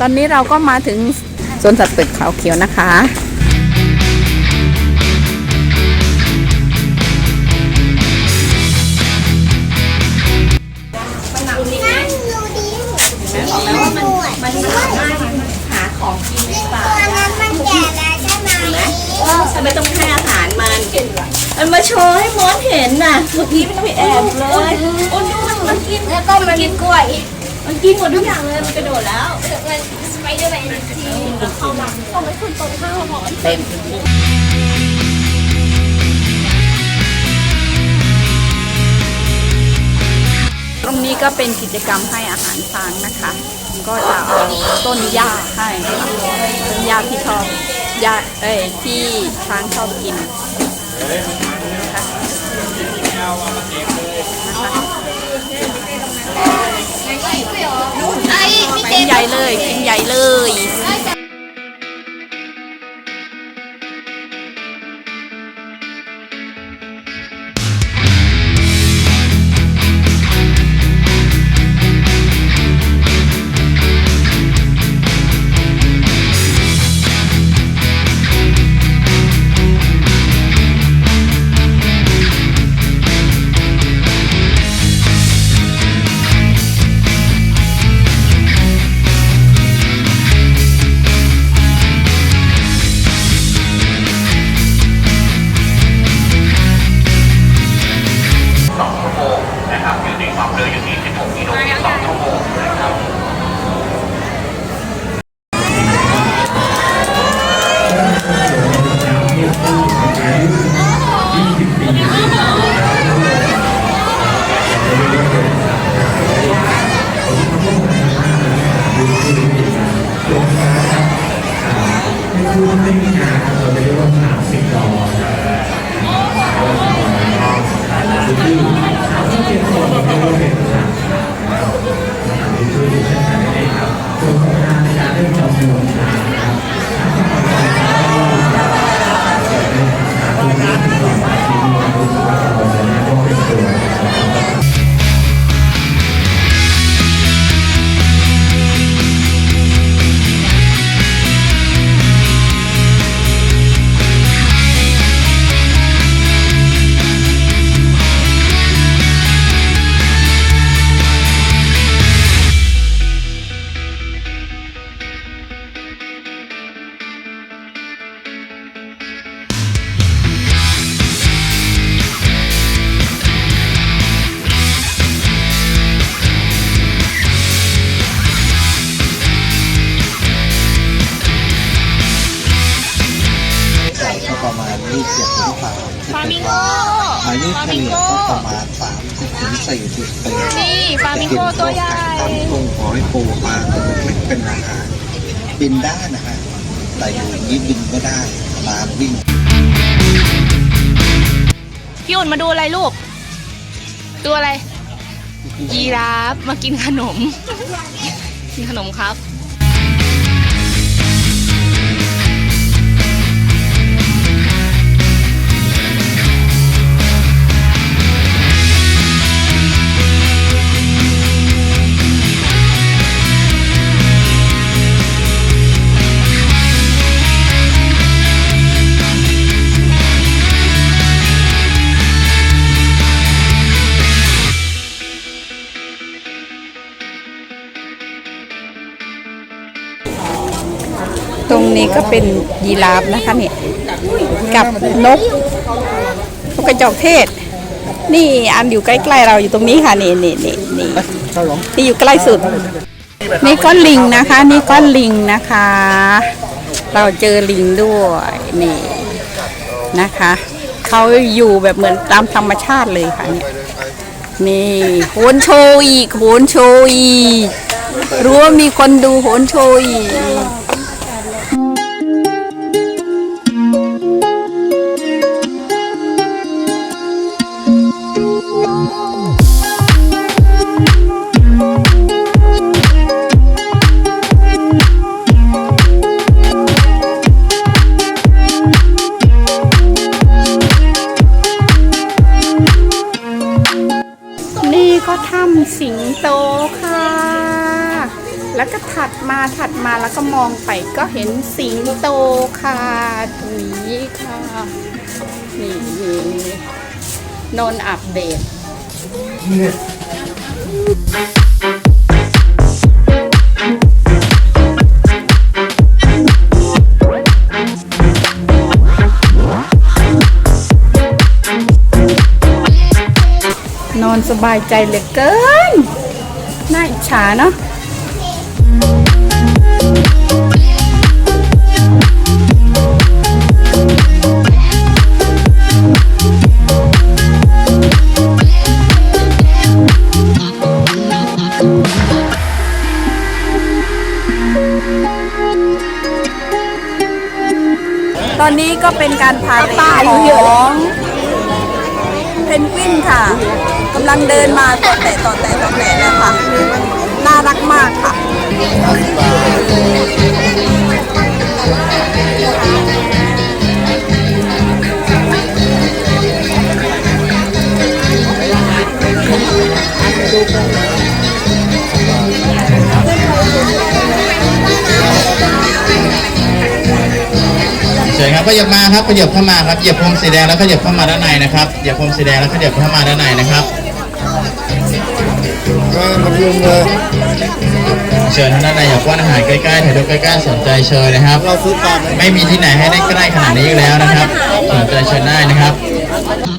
ตอนนี้เราก็มาถึงสวนสัตว์เปิดเขาเขียวนะคะหาของกินในป่าทำไมต้องให้อาหารมันมันมาโชว์ให้มดเห็นน่ะเมื่อกี้มันไปแอบเลยโอ้ดูมันมันกินแล้วก็มันกินกล้วย มันกินหมดทุกอย่างเลย มันกระโดดแล้วมันสไปเดอร์แมนที่เข้ามาต้องไปคุณตรงข้าวหมอนเต็มตรงนี้ก็เป็นกิจกรรมให้อาหารช้างนะคะ ก็จะเอาต้นหญ้าให้ต้นหญ้าที่ชอบหญ้าเอ้ยที่ช้างชอบกินนะคะนะคะ ไอ้พี่เจ กิน ใหญ่เลยกินใหญ่เลย เร็วอยู่ที่16กิโล อายุเฉลี่ยก็ประมาณสามสิบถึงสี่สิบปีนี่ฟามิงโกตัวใหญ่ตอนกุ้งหอยปูปลาตัวเล็กเป็นอาหารบินได้นะฮะแต่อยู่อย่างนี้บินก็ได้ตามวิ่งพี่อุ่นมาดูอะไรลูก ตัวอะไรยีราฟมากินขนม กินขนมครับ ตรงนี้ก็เป็นยีราฟนะคะเนี่ยกับนกนกกระจอกเทศ นี่อันอยู่ใกล้ๆเราอยู่ตรงนี้ค่ะนี่นี่นี่นี่นี่อยู่ใกล้สุด นี่ก็ลิงนะคะ นี่ก็ลิงนะคะ เราเจอลิงด้วยนี่นะคะเขาอยู่แบบเหมือนตามธรรมชาติเลยค่ะเนี่ยนี่โหนโชว์อีกโหนโชว์อีกรู้ว่ามีคนดูโหนโชว์อีก นี่ก็ถ้ำสิงโตค่ะ แล้วก็ถัดมาถัดมาแล้วก็มองไปก็เห็นสิงโตค่ะตรงนี้ค่ะ นี่นนี่นนอัปเดต นอนสบายใจเหลือเกิน น่าอิจฉาเนาะ ตอนนี้ก็เป็นการพาเรดของเพนกวินค่ะกำลังเดินมาต่อแต่ต่อแต่ต่อแต่เลยค่ะน่ารักมากค่ะ เชิญครับขยับมาครับขยับเข้ามาครับเหยียบพรมสีแดงแล้วขยับเข้ามาด้านในนะครับเหยียบพรมสีแดงแล้วขยับเข้ามาด้านในนะครับก็มาเรียนเลยเชิญทางด้านในอยากป้อนอาหารใกล้ๆถ่ายรูปใกล้ๆสนใจเชิญนะครับ เราซื้อปลาไหมไม่มีที่ไหนให้ได้ใกล้ขนาดนี้อยู่แล้วนะครับ สนใจเชิญได้นะครับ